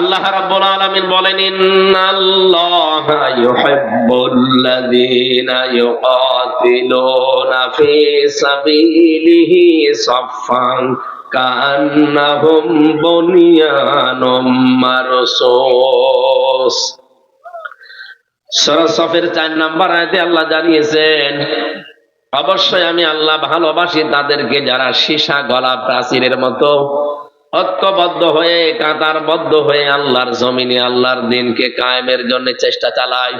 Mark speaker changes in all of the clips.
Speaker 1: আল্লাহ রাব্বুল আলামিন বলেন, ইন্নাল্লাহা ইউহিব্বুল্লাযীনা ইউকাতিলুনা ফি সাবিলিহি সাফফান কান্নাহুম বুনিয়ানুম মারসুস. সূরা সফের 4 নম্বর আয়াতে আল্লাহ জানিয়েছেন, অবশ্যই আমি আল্লাহ ভালোবাসি তাদেরকে যারা সীসা, গলা, প্রাচীরের মতো ঐক্যবদ্ধ হয়ে, কাতারবদ্ধ হয়ে আল্লাহর জমিনে, আল্লাহর দিনকে কায়েমের জন্য চেষ্টা চালায়।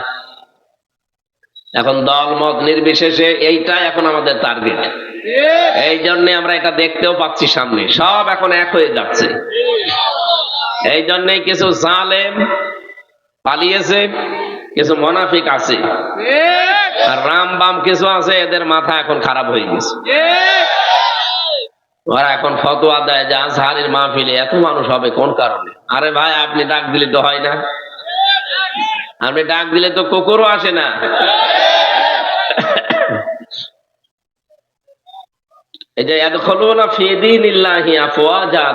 Speaker 1: এখন দল মত নির্বিশেষে এইটা এখন আমাদের টার্গেট এই জন্য আমরা এটা দেখতেও পাচ্ছি সামনে। সব এখন এক হয়ে যাচ্ছে। এই জন্যই কিছু জালেম পালিয়েছে, কিছু মোনাফিক আছে। আর রাম বাম কিছু আছে, এদের মাথা এখন খারাপ হয়ে গেছে। ওরা এখন ফতোয়া দেয় যে আজহারের মাহফিলে এত মানুষ হবে কোন কারণে? আরে ভাই, আপনি ডাক দিলে তো হয় না। আপনি ডাক দিলে তো কুকুরও আসে না।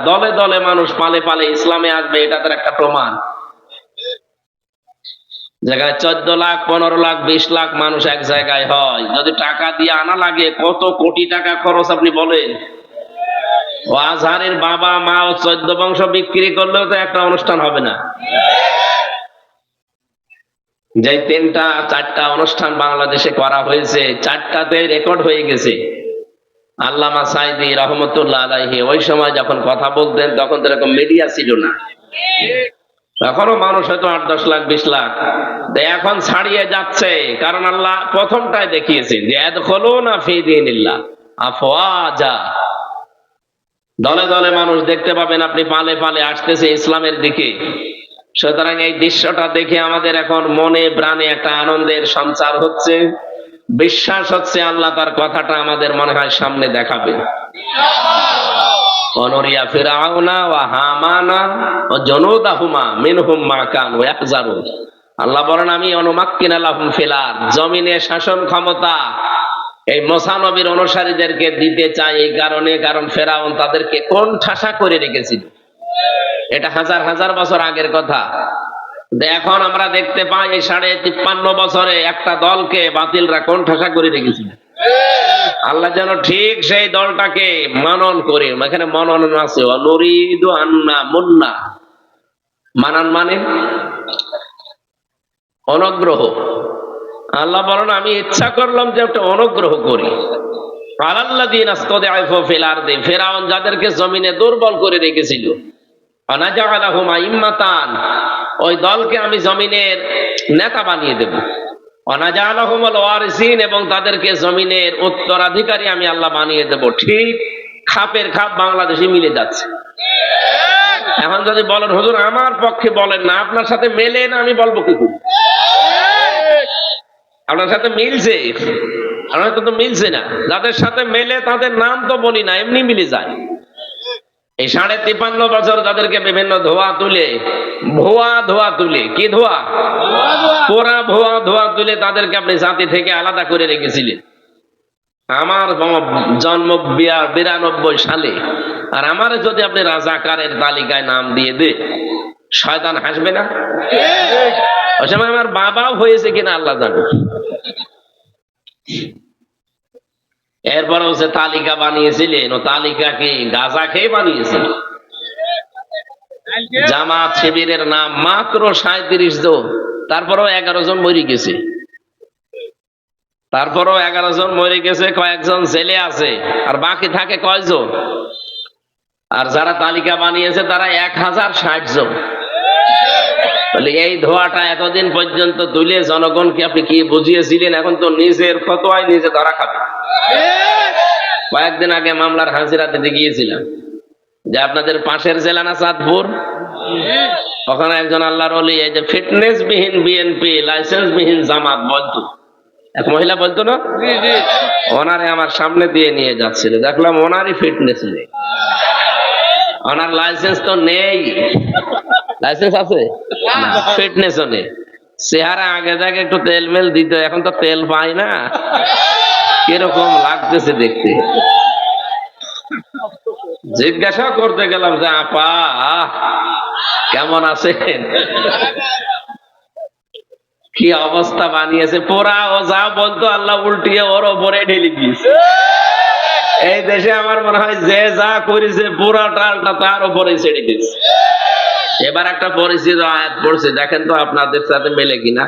Speaker 1: দলে দলে মানুষ পালে পালে ইসলামে আসবে, এটা তার একটা প্রমাণ। জায়গায় চোদ্দ লাখ, পনেরো লাখ, বিশ লাখ মানুষ এক জায়গায় হয়। যদি টাকা দিয়ে আনা লাগে, কত কোটি টাকা খরচ আপনি বলেন? ও আজহারের বাবা, মা ও চোদ্দ বংশ বিক্রি করলেও তো একটা অনুষ্ঠান হবে না। যে তিনটা, চারটা অনুষ্ঠান বাংলাদেশে করা হয়েছে, চারটাতে রেকর্ড হয়ে গেছে। আল্লামা সাইদি রহমতুল্লাহ আলাইহি ওই সময় যখন কথা বলতেন, তখন তো এরকম মিডিয়া ছিল না। এখনও মানুষ হয়তো আট, দশ লাখ, বিশ লাখ। এখন ছাড়িয়ে যাচ্ছে, কারণ আল্লাহ প্রথমটায় দেখিয়েছেন যে এদ হলো না ফিদিনিল্লাহ আফওয়াজা। দলে দলে মানুষ দেখতে পাবেন আপনি পালে পালে আসতেছে ইসলামের দিকে। সুতরাং এই দৃশ্যটা দেখে আমাদের এখন মনে প্রাণে একটা আনন্দের সঞ্চার হচ্ছে। বিশ্বাস হচ্ছে আল্লাহ তার কথাটা আমাদের মনে হয় সামনে দেখাবে। আল্লাহ বলেন, আমি অনুমাক্কিন লাহুম ফিলার জমিনে শাসন ক্ষমতা এই মোসা নবীর অনুসারীদেরকে দিতে চাই এই কারণে, কারণ ফেরাউন তাদেরকে কোন ঠাসা করে রেখেছিল। এটা হাজার হাজার বছর আগের কথা। এখন আমরা দেখতে পাই এই সাড়ে তিপ্পান্ন বছরে একটা দলকে বাতিলরা কোন ঠাসা করে রেখেছিল। আল্লাহ যেন ঠিক সেই দলটাকে মানন করে, এখানে মনন আছে আন্না মুন্না। মানান মানে অনগ্রহ। আল্লাহ বলেন, আমি ইচ্ছা করলাম যে একটা অনুগ্রহ করি। তাদেরকে জমিনের উত্তরাধিকারী আমি আল্লাহ বানিয়ে দেব। ঠিক খাপের খাপ বাংলাদেশে মিলে যাচ্ছে। এখন যদি বলেন, হুজুর, আমার পক্ষে বলেন না, আপনার সাথে মেলে না, আমি বলব কি? আপনার সাথে মিলছে। আপনার সাথে তো মিলছে না। যাদের সাথে মেলে, তাদের নাম তো বলি না, এমনি মিলে যায়। এই সাড়ে তিপান্ন বছর তাদেরকে বিভিন্ন ধোয়া তুলে, ভুয়া ধোয়া তুলে, কি ধোয়া? পোড়া ভুয়া ধোয়া তুলে তাদেরকে আপনি জাতি থেকে আলাদা করে রেখেছিলেন। আমার জন্ম বিরানব্বই সালে। আর আমার যদি আপনি রাজাকারের তালিকায় নাম দিয়ে দে শয়তান হাসবে না? সময় আমার বাবাও হয়েছে কিনা আল্লাহ জানে। এরপরে হচ্ছে তালিকা বানিয়েছিলেন, ও তালিকা কি গাঁজা খেয়ে বানিয়েছিল। জামাত শিবিরের নাম মাত্র সাঁত্রিশ জন, তারপরেও এগারো জন মরে গেছে। তারপরেও এগারো জন মরে গেছে, কয়েকজন জেলে আছে, আর বাকি থাকে কয়জন? আর যারা তালিকা বানিয়েছে, তারা এক হাজার ষাট জন। বলে এই ধোয়াটা এতদিন পর্যন্ত তুলে জনগণকে আপনি কি বুঝিয়েছিলেন? এখন তো নিজের ফতোয়ায় নিজে ধরা খাবে। কয়েকদিন আগে মামলার হাজিরা দিতে গিয়েছিলাম যে আপনাদের পাশের জেলা না চাঁদপুর? ওখানে একজন আল্লাহর অলি এই যে ফিটনেস বিহীন বিএনপি লাইসেন্স বিহীন জামাত বলতো। এক মহিলা বলতো না? ওনারে আমার সামনে দিয়ে নিয়ে যাচ্ছিল। দেখলাম ওনারই ফিটনেস নেই। ওনার লাইসেন্স তো নেই। লাইসেন্স আছে? ফিটনেসও নেই। চেহারা আগে থেকে একটু তেল মেল দিত এখন তো তেল পাই না। কীরকম লাগতেছে দেখতে। জিজ্ঞাসা করতে গেলাম যে আপা কেমন আছেন? কি অবস্থা বানিয়েছে? পোড়া ও যা বলতো আল্লাহ উল্টিয়ে ওর ওপরে ঢেলে দিয়েছে। এই দেশে আমার মনে হয় যে যা করেছে পুরা টালটা তার উপরে ছেড়ে দিয়েছে। এবার একটা পরিচিত আয়াত পড়ছে দেখেন তো আপনাদের সাথে মেলে কিনা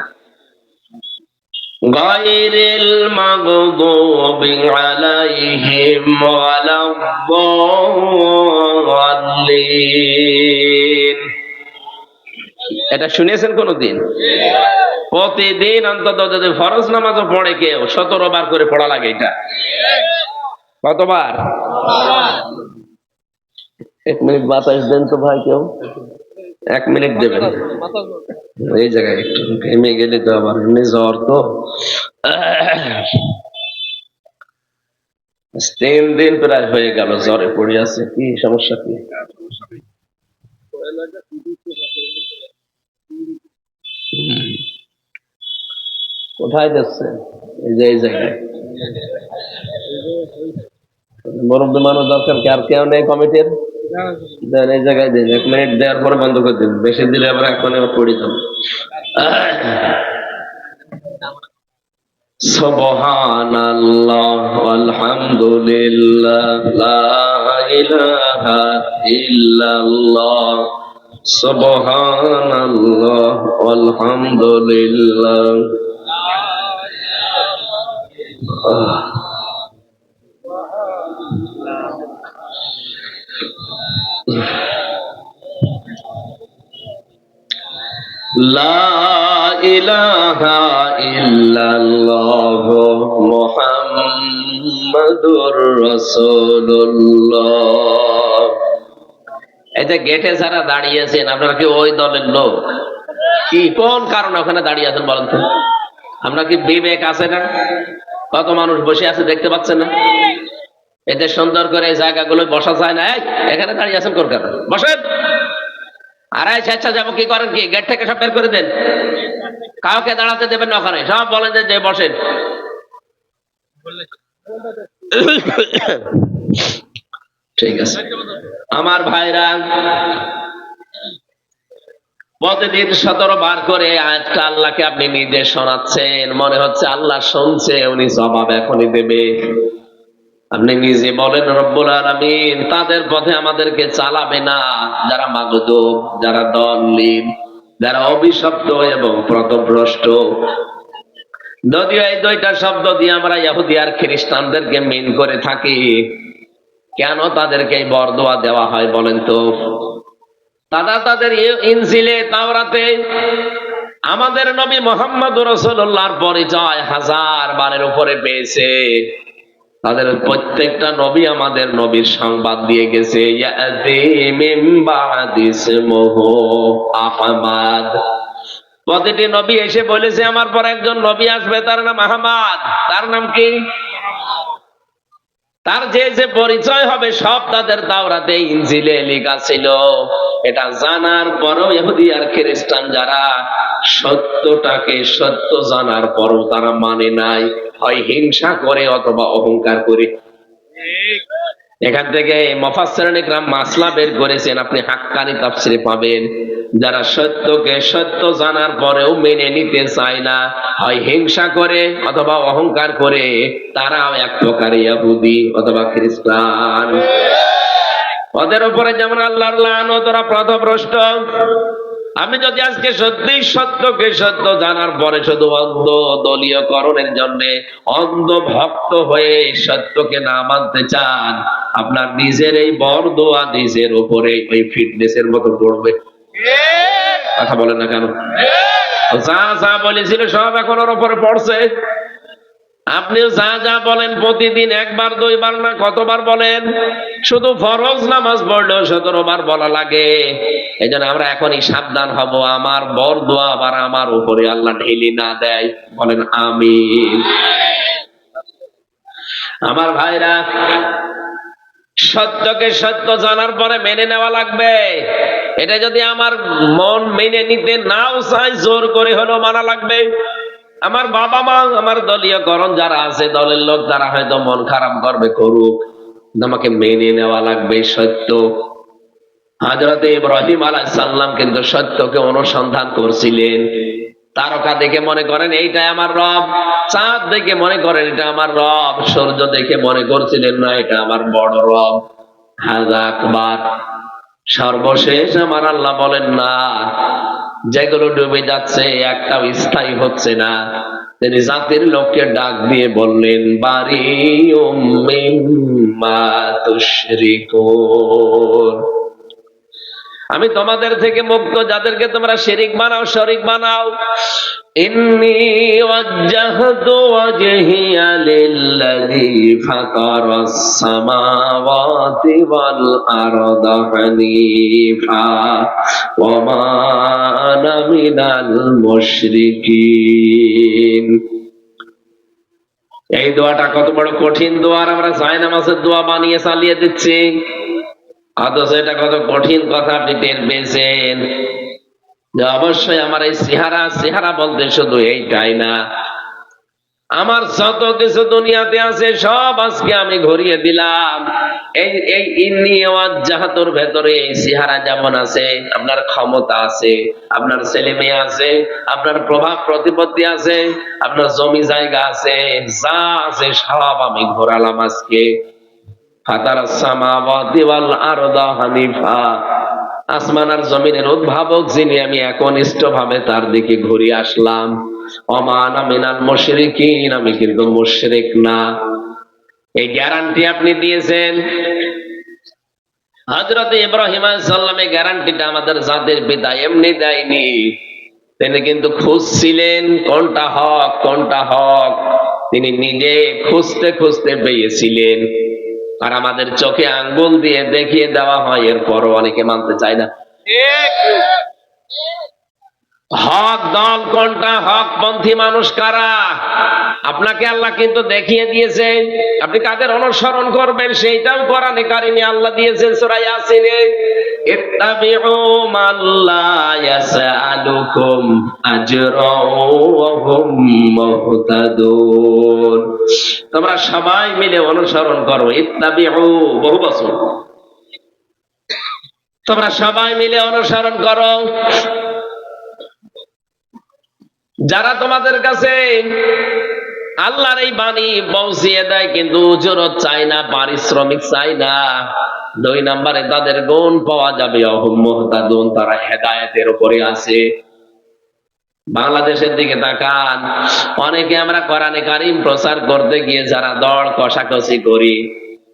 Speaker 1: غير المغضوب عليهم ولا الضالين এটা শুনেছেন কোনদিন প্রতিদিন অন্তত যদি ফরজ নামাজও পড়ে কেউ সতেরো বার করে পড়া লাগে এটা কতবার এক মিনিট বাতাস দেন তো ভাই কেউ এক মিনিট দেবেন। এই জায়গায় একটু ঘেমে গেলে তো আবার এমনি জ্বর তো। তিন দিন প্রায় হয়ে গেল জ্বরে পড়ে আছে কি সমস্যা কি? কোথায় যাচ্ছে? এই যে এই জায়গায়। মুরব্বী মানুষ দরকার কি আর কেউ নেই কমিটির? দেন এই জায়গায় দিন এক মিনিট দেওয়ার পরে বন্ধ করে দিন বেশি দিলে আবার এখন আবার পড়ে যাবো سبحان الله والحمد لله لا إله إلا الله سبحان الله والحمد لله লা ইলাহা এই যে গেটে যারা দাঁড়িয়ে আছেন, আপনারা কি ওই দলের লোক? কি কোন কারণে ওখানে দাঁড়িয়ে আছেন বলেন তো? আমরা কি বিবেক আছে না? কত মানুষ বসে আছে দেখতে পাচ্ছেন না? এতে সুন্দর করে জায়গাগুলো বসা যায় না। এখানে দাঁড়িয়ে আছেন কোন কারণে? বসেন! আরে আচ্ছা যাব কি করেন কি? গেট থেকে সব বের করে দেন। কাউকে দাঁড়াতে দেবেন না ওখানে। সব বলেন যে, বসেন। ঠিক আছে। আমার ভাইরা প্রতিদিন সতেরো বার করে আয়াতটা আল্লাহকে আপনি নিজে শোনাচ্ছেন। মনে হচ্ছে আল্লাহ শুনছে উনি জবাব এখনই দেবে। আপনি নিজে বলেন, রব্বুল আলামিন, তাদের পথে আমাদেরকে চালাবে না। যারা মাগদুব, যারা দলিল যারা অভিশপ্ত এবং প্রতভ্রষ্ট। যদিও এই দুইটা শব্দ দিয়ে আমরা ইহুদি আর খ্রিস্টানদেরকে মিন করে থাকি, কেন তাদেরকে এই বরদোয়া দেওয়া হয় বলেন তো? তারা তাদের ই- ইনজিলে, তাওরাতে আমাদের নবী মোহাম্মদ রসুল্লাহর পরিচয় হাজার বারের উপরে পেয়েছে। তাদের প্রত্যেকটা নবী আমাদের নবীর সংবাদ দিয়ে গেছে আহমাদ। প্রতিটি নবী এসে বলেছে, আমার পর একজন নবী আসবে, তার নাম আহমাদ। তার নাম কি? তার যে যে পরিচয় হবে সব তাদের তাওরাতে ইঞ্জিলে লেখা ছিল। এটা জানার পরও ইহুদি আর খ্রিস্টান যারা সত্যটাকে সত্য জানার পরও তারা মানে নাই। হয় হিংসা করে অথবা অহংকার করে। এখান থেকে মফাসসারিন গ্রাম মাসলা বের করেছেন আপনি হাক্কানি তাফসিরে পাবেন। যারা সত্যকে সত্য জানার পরেও মেনে নিতে চায় না হয় হিংসা করে অথবা অহংকার করে তারাও এক প্রকার ইহুদি অথবা খ্রিস্টান। ওদের উপরে যেমন আল্লাহর লানত ওরা প্রথভ্রষ্ট আমি যদি আজকে সত্যি সত্যকে সত্য জানার পরে শুধু অন্ধ দলীয়করণের জন্য অন্ধ ভক্ত হয়ে সত্যকে না মানতে চান আপনার নিজের এই বরদোয়া নিজের উপরে ওই ফিটনেসের মতো পড়বে। কথা বলেন না কেন? যা যা বলেছিল সব এখন ওর উপরে পড়ছে। আপনিও যা যা বলেন প্রতিদিন একবার, দুইবার না, কতবার বলেন? শুধু ফরজ নামাজ পড়লেও সতেরো বার বলা লাগে। এই জন্য আমরা এখনই সাবধান হব। আমার বর দোয়া আবার আমার উপরে আল্লাহ ঢেলি না দেয়। বলেন, আমিন। আমার ভাইরা, সত্যকে সত্য জানার পরে মেনে নেওয়া লাগবে। এটা যদি আমার মন মেনে নিতে নাও চাই জোর করে হলেও মানা লাগবে। আমার বাবা মা, আমার দলীয় করণ যারা আছে, দলের লোক তারা হয়তো মন খারাপ করবে, করুক। আমাকে মেনে নেওয়া লাগবে, সত্য। হাজরত ইব্রাহিম আলাহ সাল্লাম কিন্তু সত্যকে অনুসন্ধান করছিলেন। তারকা দেখে মনে করেন এইটা আমার রব। চাঁদ দেখে মনে করেন, এটা আমার রব। সূর্য দেখে মনে করছিলেন, না, এটা আমার বড় রব। হাজা সর্বশেষ আমার আল্লাহ বলেন, না যেগুলো ডুবে যাচ্ছে একটাও স্থায়ী হচ্ছে না। তিনি জাতির লোককে ডাক দিয়ে বললেন বাড়ি আমি তোমাদের থেকে মুক্ত, যাদেরকে তোমরা শিরিক বানাও, শরিক বানাও। এই দোয়াটা কত বড় কঠিন দোয়া আমরা জায়নামাজের দোয়া বানিয়ে চালিয়ে দিচ্ছি। অথচ এটা কত কঠিন কথা আপনি টের পেয়েছেন। যে অবশ্যই আমার এই চেহারা চেহারা বলতে শুধু এইটাই না। আমার যত কিছু দুনিয়াতে আছে, সব আজকে আমি ঘুরিয়ে দিলাম। এই এই ইন্নি জাহাতর ভেতরে এই চেহারা যেমন আছে, আপনার ক্ষমতা আছে, আপনার ছেলে মেয়ে আছে, আপনার প্রভাব প্রতিপত্তি আছে, আপনার জমি জায়গা আছে, যা আছে সব আমি ঘোরালাম আজকে। আসমান জমিনের উদ্ভাবক যিনি, আমি একনিষ্ঠ ভাবে তার দিকে ঘুরে আসলাম। অমান আমিনাল আমি কিন্তু না। এই গ্যারান্টি আপনি দিয়েছেন। হযরত ইব্রাহিম গ্যারান্টিটা আমাদের জাতির পিতা এমনি দেয়নি। তিনি কিন্তু খুঁজছিলেন কোনটা হক কোনটা হক। তিনি নিজে খুঁজতে খুঁজতে পেয়েছিলেন। আর আমাদের চোখে আঙ্গুল দিয়ে দেখিয়ে দেওয়া হয় এরপরও অনেকে মানতে চায় না। হক দল কোনটা? হক পন্থী মানুষ কারা? আপনাকে আল্লাহ কিন্তু দেখিয়ে দিয়েছে আপনি কাদের অনুসরণ করবেন সেইটাও কোরআনে কারিমে আল্লাহ দিয়েছেন সূরা ইয়াসিনে। তোমরা সবাই মিলে অনুসরণ করো। ইত্তাবিউ বহু বছর। তোমরা সবাই মিলে অনুসরণ করো। যারা তোমাদের কাছে আল্লাহর এই বাণী পৌঁছিয়ে দেয়, কিন্তু উজরত চাই না, পারিশ্রমিক চাই না। দুই নম্বরে তাদের গুণ পাওয়া যাবে অহম্মহতাদুন তারা হেদায়েতের উপরে আছে। বাংলাদেশের দিকে তাকান, অনেকে আমরা কোরআনে কারিম প্রচার করতে গিয়ে যারা দড় কষাকষি করি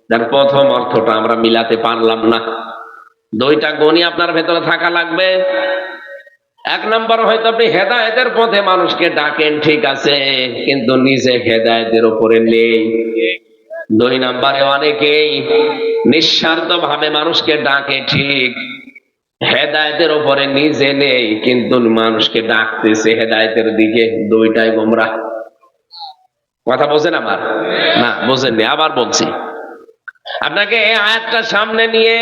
Speaker 1: যার প্রথম অর্থটা আমরা মিলাতে পারলাম না। দুইটা গুণই আপনার ভেতরে থাকা লাগবে। এক নম্বর হয়তো আপনি হেদায়েতের পথে মানুষকে ডাকেন, ঠিক আছে, কিন্তু নিজে হেদায়েতের উপরে নেই। দুই নম্বরে অনেকেই নিঃস্বার্থ ভাবে মানুষকে ডাকে, ঠিক। হেদায়েতের উপরে নিজে নেই, কিন্তু মানুষকে ডাকতেছে হেদায়েতের দিকে। দুইটাই গোমরা। কথা বোঝেন আমার? না, বোঝেননি, আবার বলছি। আপনাকে এই আয়াতটা সামনে নিয়ে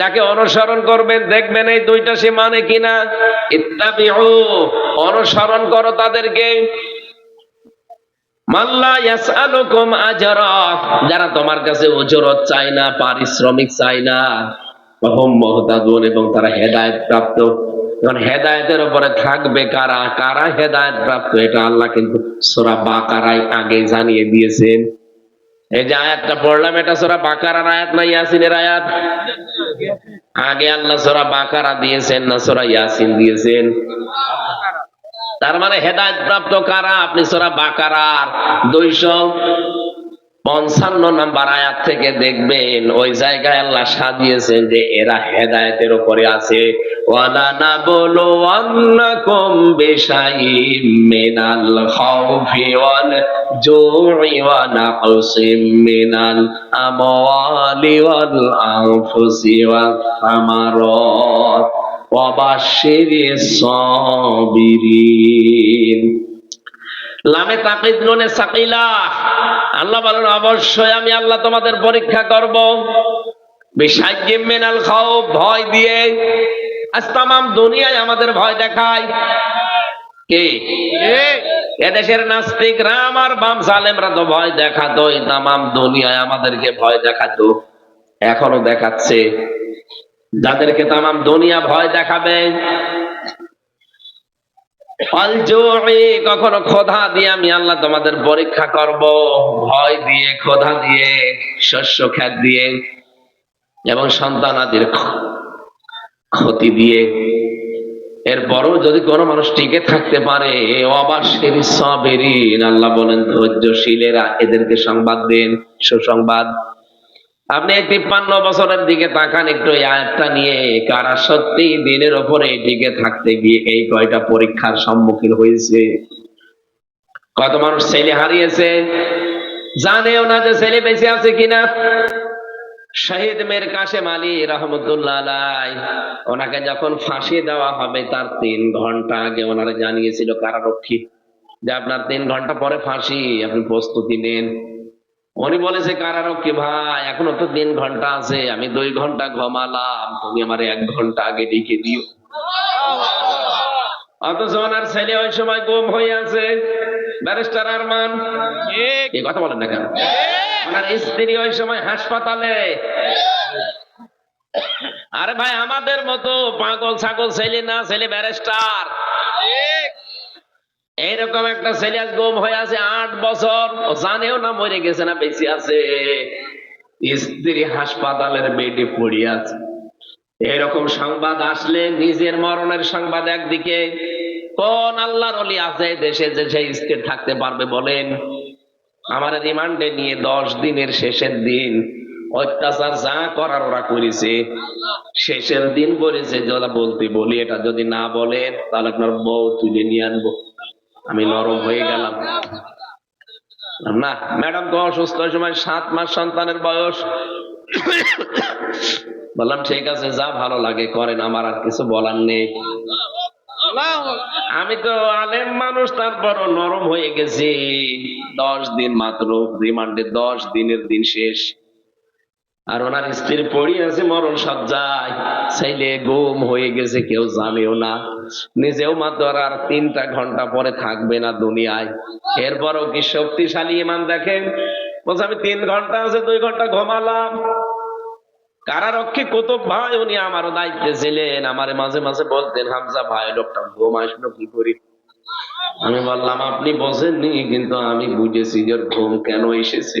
Speaker 1: যাকে অনুসরণ করবেন, দেখবেন এই দুইটা সে মানে কিনা? ইত্তাবিউ, অনুসরণ করো তাদেরকে। যারা তোমার কাছে উজরত চায় না, পারিশ্রমিক চায় না হম মুহতাদুন, এবং তারা হেদায়েত প্রাপ্ত। এখন হেদায়েতের উপরে থাকবে কারা? কারা হেদায়েত প্রাপ্ত? এটা আল্লাহ কিন্তু সূরা বাকারায় আগে জানিয়ে দিয়েছেন। এই যে আয়াতটা পড়লাম, এটা সোরা বাকারার আয়াত না ইয়াসিনের আয়াত? আগে আল্লাহ সোরা বাকারা দিয়েছেন, না সোরা ইয়াসিন দিয়েছেন? তার মানে হেদায়ত প্রাপ্ত কারা? আপনি সোরা বাকারার দুইশো পঞ্চান্ন নাম্বার আয়াত থেকে দেখবেন, ওই জায়গায় আল্লাহ সাজিয়েছেন যে এরা হেদায়েতের উপরে আছে। ওয়ালা বলো বেশাই মিনাল খাউফি ওয়াল জুই ওয়াল আনফুসি ওয়াস সামারাত। ওয়া বাশশিরিস সাবিরিন। লামে তাকিদ নুনে সাকিলা। আল্লাহ বলেন, অবশ্যই আমি আল্লাহ তোমাদের পরীক্ষা করব। ভয় দিয়ে। দুনিয়ায় আমাদের ভয় দেখায়। কে? এদেশের নাস্তিকরা আমার বাম সালেমরা তো ভয় দেখাতো তামাম দুনিয়ায় আমাদেরকে ভয় দেখাতো। এখনও দেখাচ্ছে। যাদেরকে তামাম দুনিয়া ভয় দেখাবে কখনো ক্ষোধা দিয়ে আমি আল্লাহ তোমাদের পরীক্ষা করব। ভয় দিয়ে ক্ষোধা দিয়ে, শস্য খ্যাত দিয়ে, এবং সন্তানাদির ক্ষ- ক্ষতি দিয়ে। এরপরও যদি কোনো মানুষ টিকে থাকতে পারে অবাসের সবেরিন আল্লাহ বলেন, ধৈর্যশীলেরা এদেরকে সংবাদ দেন, সুসংবাদ। আপনি এই তিপ্পান্ন বছরের দিকে তাকান একটু আয়াতটা নিয়ে কারা সত্যি দিনের ওপরে টিকে থাকতে গিয়ে এই কয়টা পরীক্ষার সম্মুখীন হয়েছে? কত মানুষ ছেলে হারিয়েছে? জানেও না যে ছেলে বেঁচে আছে কিনা? শহীদ মের কাশেম আলী রহমতুল্লাহ ওনাকে যখন ফাঁসি দেওয়া হবে তার তিন ঘণ্টা আগে ওনারা জানিয়েছিল কারারক্ষী। যে আপনার তিন ঘণ্টা পরে ফাঁসি, আপনি প্রস্তুতি নেন। উনি বলেছে কারারক্ষী ভাই? এখনও তো তিন ঘণ্টা আছে আমি দুই ঘণ্টা ঘুমালাম তুমি আমার এক ঘণ্টা আগে ডেকে দিও। অথচ ওনার ছেলে ওই সময় গুম হয়ে আছে ব্যারিস্টার আরমান। এই কথা বলেন না কেন? ওনার স্ত্রী ওই সময় হাসপাতালে। আরে ভাই আমাদের মতো পাগল ছাগল ছেলে না ছেলে ব্যারিস্টার। এইরকম একটা ছেলে আজ গুম হয়ে আছে আট বছর। ও জানেও না মরে গেছে না বেঁচে আছে। স্ত্রী হাসপাতালের বেডে পড়ে আছে। এরকম সংবাদ আসলে নিজের মরণের সংবাদ একদিকে। কোন আল্লাহর অলি আছে দেশে যে সেই স্থির থাকতে পারবে বলেন? আমার রিমান্ডে নিয়ে দশ দিনের শেষের দিন অত্যাচার যা করার ওরা করেছে, শেষের দিন বলেছে যারা বলতে বলি, এটা যদি না বলেন, তাহলে আপনার বউ তুলে নিয়ে আনব। আমি নরম হয়ে গেলাম। না, ম্যাডাম তো অসুস্থ সময় সাত মাস সন্তানের বয়স। বললাম, ঠিক আছে, যা ভালো লাগে করেন, আমার আর কিছু বলার নেই। আমি তো আলেম মানুষ তারপর নরম হয়ে গেছি। দশ দিন মাত্র, রিমান্ডে দশ দিনের দিন শেষ। আর ওনার স্ত্রী পড়ি আছে মরণ সজ্জায় ছেলে গুম হয়ে গেছে, কেউ জানেও না। নিজেও মাত্র আর তিনটা ঘণ্টা পরে থাকবে না দুনিয়ায়। এরপরও কি শক্তিশালী ইমান দেখেন? বলছে, আমি তিন ঘণ্টা আছে, দুই ঘণ্টা ঘুমালাম। কারারক্ষী কুতুব ভাই, উনি আমারও দায়িত্বে ছিলেন। আমারে মাঝে মাঝে বলতেন, হামজা ভাই লোকটা ঘুম আসলো কি করি? আমি বললাম, আপনি বোঝেননি কিন্তু আমি বুঝেছি যে ঘুম কেন এসেছে?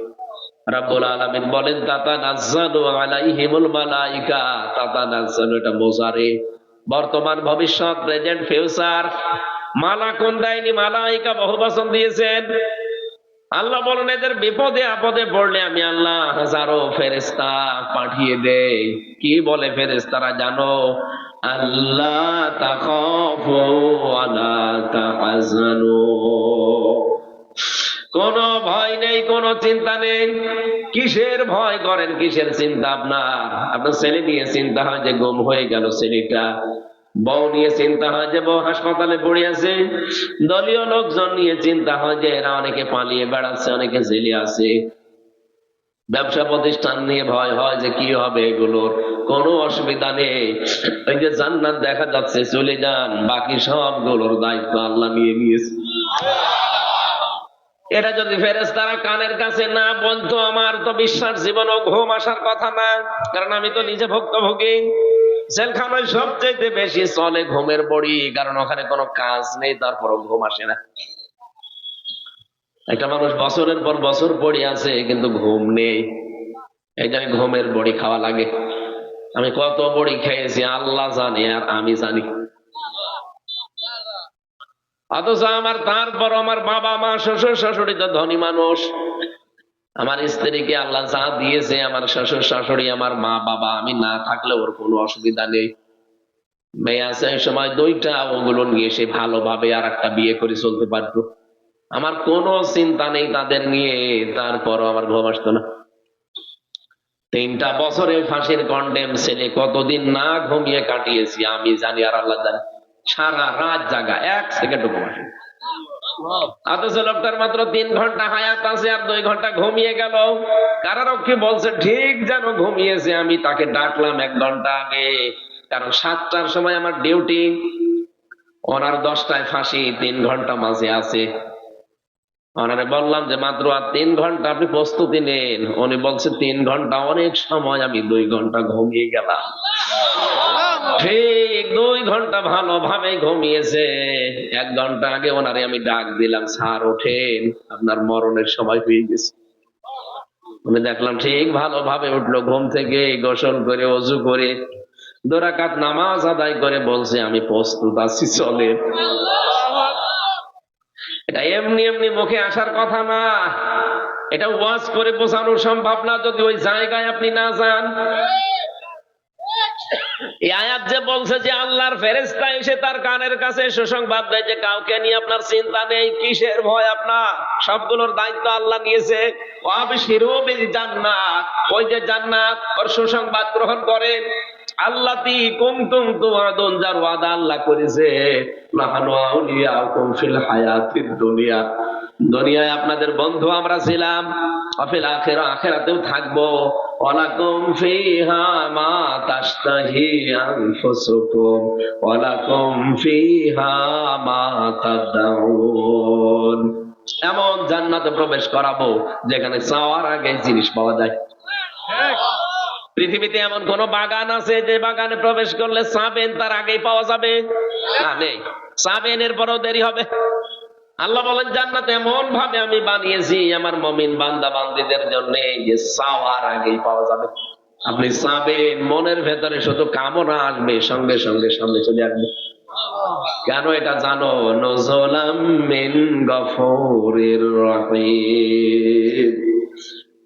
Speaker 1: বলেন বর্তমান ভবিষ্যৎ, প্রেজেন্ট, ফিউচার। মালা কোন দেয়নি মালাইকা বহু বচন দিয়েছেন। আল্লাহ বলেন, এদের বিপদে আপদে পড়লে আমি আল্লাহ হাজারো ফেরেস্তা পাঠিয়ে দেই। কি বলে ফেরেস্তারা জানো? আল্লাহ তাখাফু ওয়ালা তাহজানু। কোন ভয় নেই, কোন চিন্তা নেই। কিসের ভয় করেন, কিসের চিন্তা আপনার? আপনার ছেলে নিয়ে চিন্তা হয় যে গুম হয়ে গেল ছেলেটা। বউ নিয়ে চিন্তা হয় যে বউ হাসপাতালে পড়ে আছে। দলীয় লোকজন নিয়ে চিন্তা হয় যে এরা অনেকে পালিয়ে বেড়াচ্ছে, অনেকে জেলে আছে। ব্যবসা প্রতিষ্ঠান নিয়ে ভয় হয় যে কি হবে এগুলোর কোনো অসুবিধা নেই। ওই যে জান্নাত দেখা যাচ্ছে, চলে যান। বাকি সবগুলোর দায়িত্ব আল্লাহ নিয়ে নিয়েছে। এটা যদি ফেরেস্তারা কানের কাছে না বলতো, আমার তো বিশ্বাস জীবনও ঘুম আসার কথা না। কারণ আমি তো নিজে ভুক্তভোগী। জেলখানায় সবচেয়ে বেশি চলে ঘুমের বড়ি, কারণ ওখানে কোনো কাজ নেই, তারপরও ঘুম আসে না। একটা মানুষ বছরের পর বছর পড়ি আছে, কিন্তু ঘুম নেই। এই জন্য ঘুমের বড়ি খাওয়া লাগে। আমি কত বড়ি খেয়েছি, আল্লাহ জানে আর আমি জানি। অথচ আমার তারপর আমার বাবা মা, শ্বশুর শাশুড়ি তো ধনী মানুষ। আমার স্ত্রীকে আল্লাহ যা দিয়েছে আমার শ্বশুর শাশুড়ি, আমার মা বাবা, আমি না থাকলে ওর কোনো অসুবিধা নেই। মেয়ে আছে সময় দুইটা নিয়ে সে ভালোভাবে আর একটা বিয়ে করে চলতে পারতো। আমার কোনো চিন্তা নেই তাদের নিয়ে, তারপরও আমার ঘুম আসতো না। তিনটা বছরে ফাঁসির কন্ডেম ছেলে, কতদিন না ঘুমিয়ে কাটিয়েছি, আমি জানি আর আল্লাহ জানি। সারা রাত জাগা, এক সেকেন্ড ঘুমায় অথচ লোকটার মাত্র তিন ঘণ্টা হায়াত আছে আর দুই ঘণ্টা ঘুমিয়ে গেল। কারারক্ষী বলছে, ঠিক যেন ঘুমিয়েছে, আমি তাকে ডাকলাম এক ঘণ্টা আগে। কারণ সাতটার সময় আমার ডিউটি। ওনার দশটায় ফাঁসি, তিন ঘণ্টা মাঝে আছে। ওনারে বললাম যে, মাত্র আর তিন ঘণ্টা আপনি প্রস্তুতি নেন। উনি বলছে, তিন ঘণ্টা অনেক সময়, আমি দুই ঘণ্টা ঘুমিয়ে গেলাম। ঠিক দুই ঘণ্টা ভালোভাবে ঘুমিয়েছে। এক ঘণ্টা আগে ওনারে আমি ডাক দিলাম, স্যার, ওঠেন। আপনার মরণের সময় হয়ে গেছে। আমি দেখলাম ঠিক ভালোভাবে উঠল, ঘুম থেকে গোসল করে, অজু করে, দোরাকাত নামাজ আদায় করে বলছে, আমি প্রস্তুত আছি, চলে। এটা এমনি এমনি মুখে আসার কথা না। এটা ওয়াজ করে বোঝানো সম্ভব না, যদি ওই জায়গায় আপনি না যান। এই আয়াত যে বলছে যে আল্লাহর ফেরেস্তা এসে তার কানের কাছে সুসংবাদ দেয় যে কাউকে নিয়ে আপনার চিন্তা নেই, কিসের ভয় আপনার? সবগুলোর দায়িত্ব আল্লাহ নিয়েছে। জান্নাত ওই যে জান্নাত, ওর সুসংবাদ গ্রহণ করেন। ওয়াদা আল্লাহ করেছে। দুনিয়া। দুনিয়ায় আপনাদের বন্ধু আমরা ছিলাম। অফিল আখেরা, আখেরাতেও থাকব। এমন জান্নাতে প্রবেশ করাবো, যেখানে চাওয়ার আগে জিনিস পাওয়া যায়। পৃথিবীতে এমন কোন বাগান আছে যে বাগানে প্রবেশ করলে চাবেন তার আগেই পাওয়া যাবে? না, নেই। চাবেন এরপরও দেরি হবে। আল্লাহ বলেন, জান্নাত এমন ভাবে আমি বানিয়েছি আমার মমিন বান্দা বান্দিদের জন্য যে চাওয়ার আগেই পাওয়া যাবে। আপনি চাবেন মনের ভেতরে শুধু কামনা আসবে, সঙ্গে সঙ্গে সামনে চলে আসবে। কেন এটা জানো? নজলাম মিন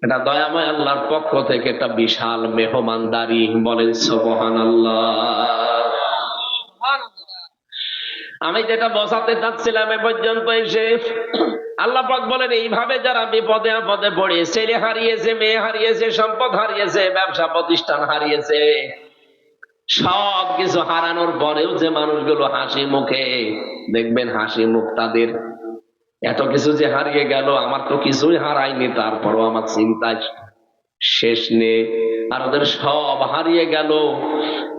Speaker 1: এটা দয়াময় আল্লাহর পক্ষ থেকে একটা বিশাল মেহমানদারি বলেন সোবহান আমি যেটা বসাতে চাচ্ছিলাম এ পর্যন্ত এসে আল্লাহ পাক বলেন, এইভাবে যারা বিপদে আপদে পড়ে, ছেলে হারিয়েছে, মেয়ে হারিয়েছে, সম্পদ হারিয়েছে, ব্যবসা প্রতিষ্ঠান হারিয়েছে, সব কিছু হারানোর পরেও যে মানুষগুলো হাসি মুখে, দেখবেন হাসি মুখ তাদের। এত কিছু যে হারিয়ে গেল, আমার তো কিছুই হারায়নি, তারপরও আমার চিন্তায় শেষ নেই। আর ওদের সব হারিয়ে গেল।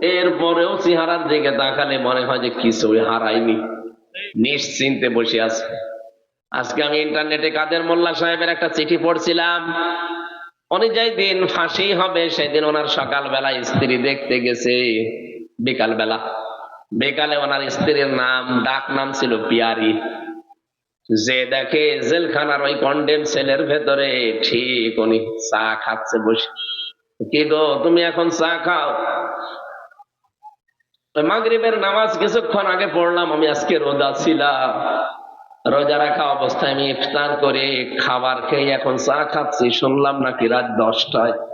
Speaker 1: এরপরেও চেহারার দিকে তাকালে মনে হয় যে কিছুই হারায়নি। নিশ্চিন্তে বসে আছে। আজকে আমি ইন্টারনেটে কাদের মোল্লা সাহেবের একটা চিঠি পড়ছিলাম। উনি দিন ফাঁসি হবে, সেদিন ওনার সকালবেলা স্ত্রী দেখতে গেছে বিকাল বেলা বিকালে ওনার স্ত্রীর নাম, ডাক নাম ছিল পিয়ারি। যে দেখে জেলখানার ওই কন্ডেম সেলের ভেতরে ঠিক উনি চা খাচ্ছে বসে। কি গো, তুমি এখন চা খাও? মাগরিবের নামাজ কিছুক্ষণ আগে পড়লাম, আমি আজকে রোজা ছিলাম। রোজা রাখা অবস্থায় আমি ইফতার করে খাবার খেয়ে এখন চা খাচ্ছি, শুনলাম নাকি রাত দশটায়।